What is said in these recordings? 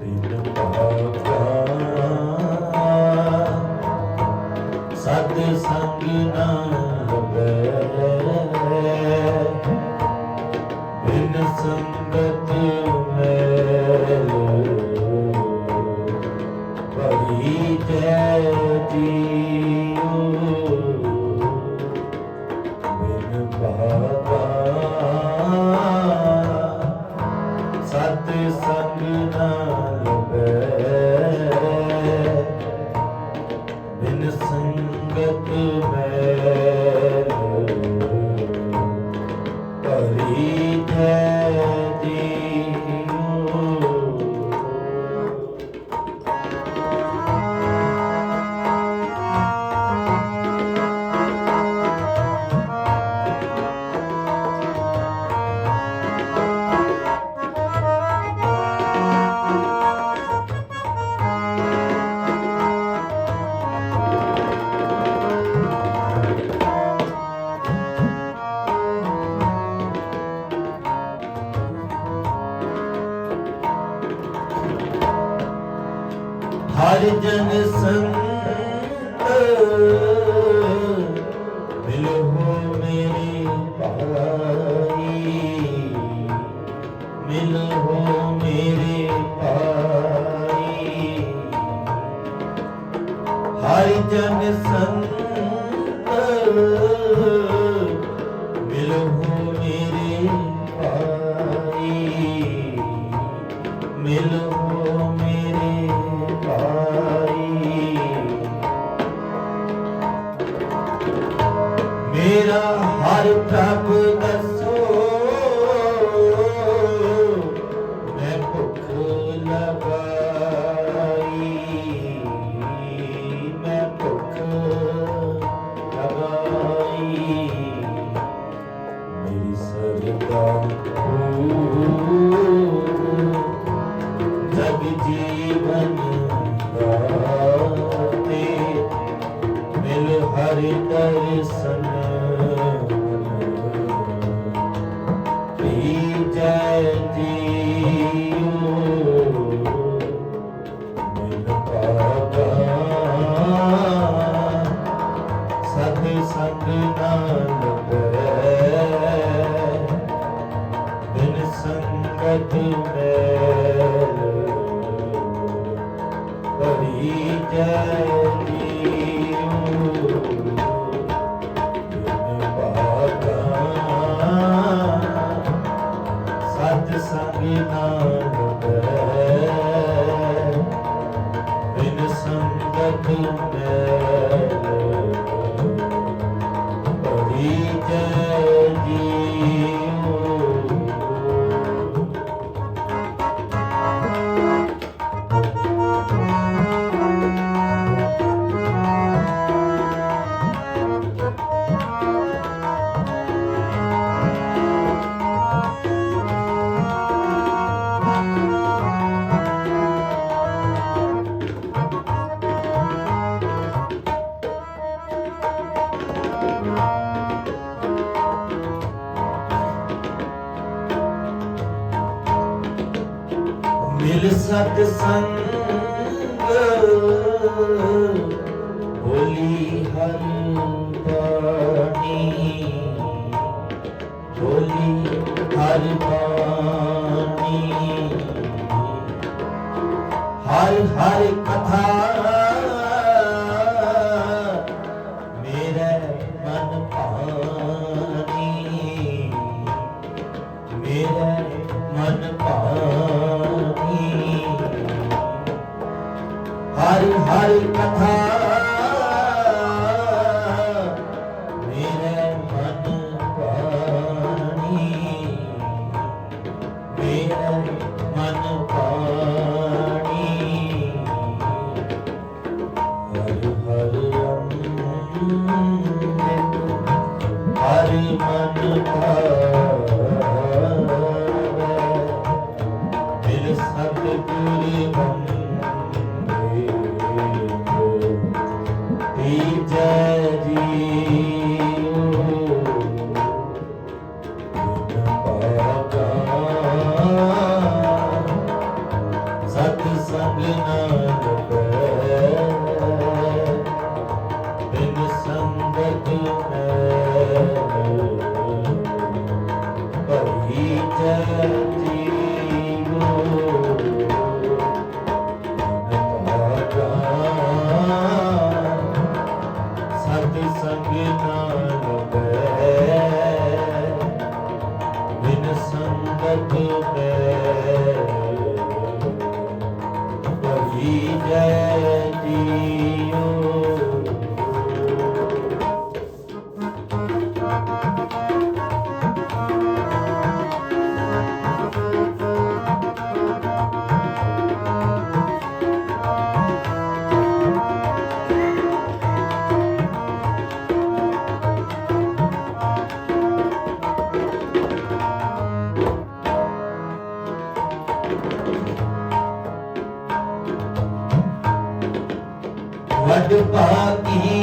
ਦਿਨ ਭਾਗਾ ਸਤ ਸੰਗ ਨਾ ਲਵੇ ਬਿਨ ਸੰਗਤ ਮੈਲ ਪਰੀ ਜੈ ਜੀਉ ਜਨ ਸੰਤ ਮਿਲੋ ਮੇਰੇ ਭਾਈ ਮਿਲੋ ਹਰ ਜੈ ਸਤ ਸੰਗ ਸਤ ਸੰਗ ਹੋਲੀ ਹਰ ਬਾਣੀ। ਹੋਲੀ ਹਰ ਬਾਣੀ। ਹਰ ਹਰ ਕਥਾ ਹਰ ਹਰ ਕਥਾ। ਮੇਰੇ ਮਨ ਪਾਣੀ, ਮੇਰੇ ਮਨ ਭਾਣੀ ਹਰ ਹਰ ਅੰਮ੍ਰਿਤ, ਹਰ ਮਨ ਭਾਵੇ ਸੰਗ ਨਾਮ ਵਡ ਭਾਗੀ।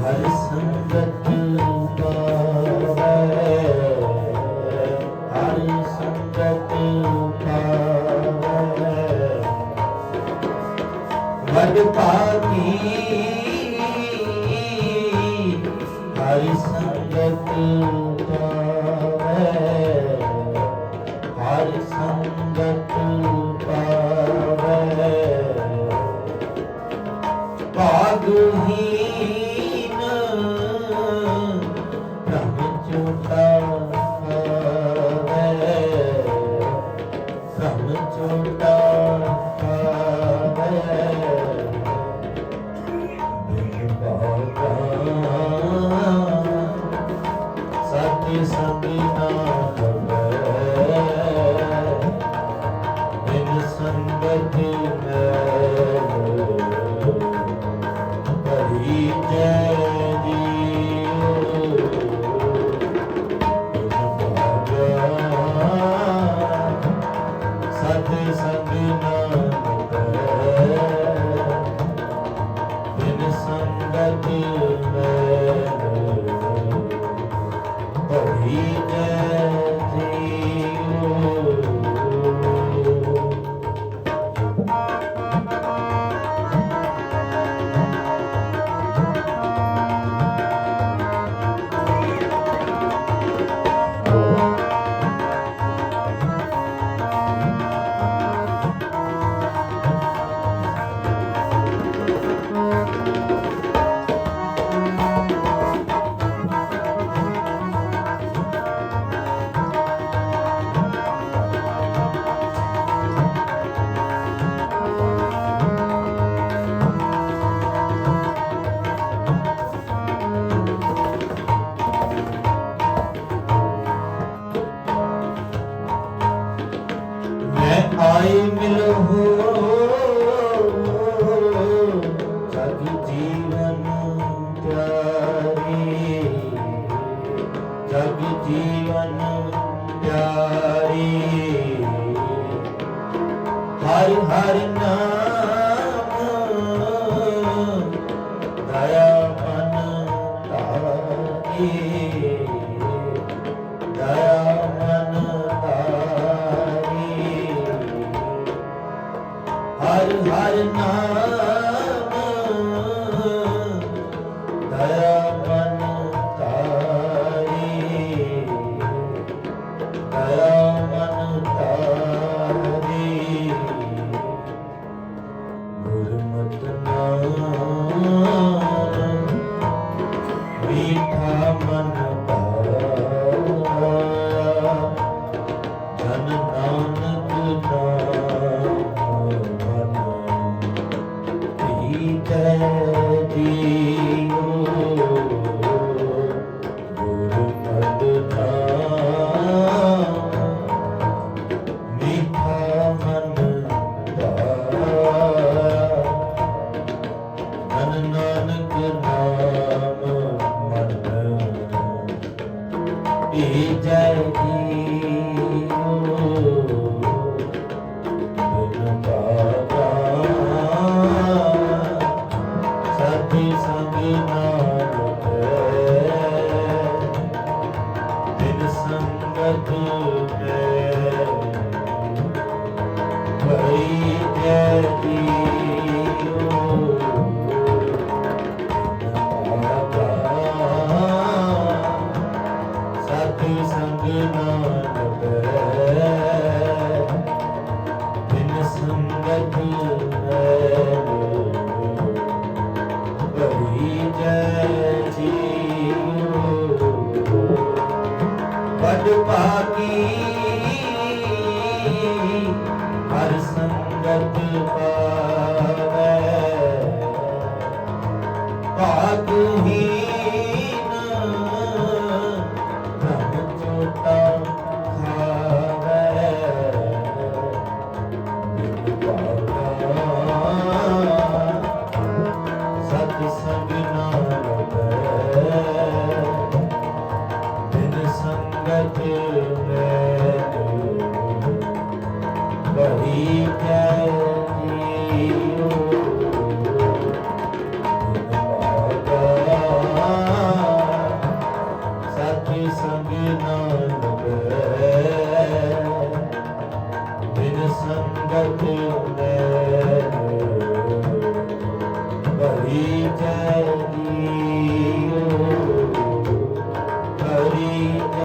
ਹਰ ਸੰਗਤ ਪਾਵੇ। ਹਰ ਸੰਗਤ ਪਾਵੇ। ਵਡ ਹਰ ਸੰਗਤ ਪਾਵੇ। ਸੰਗਤੀ ਮੈਂ ਭਰੀ ਜੈ Aí me Uh-huh. mulher.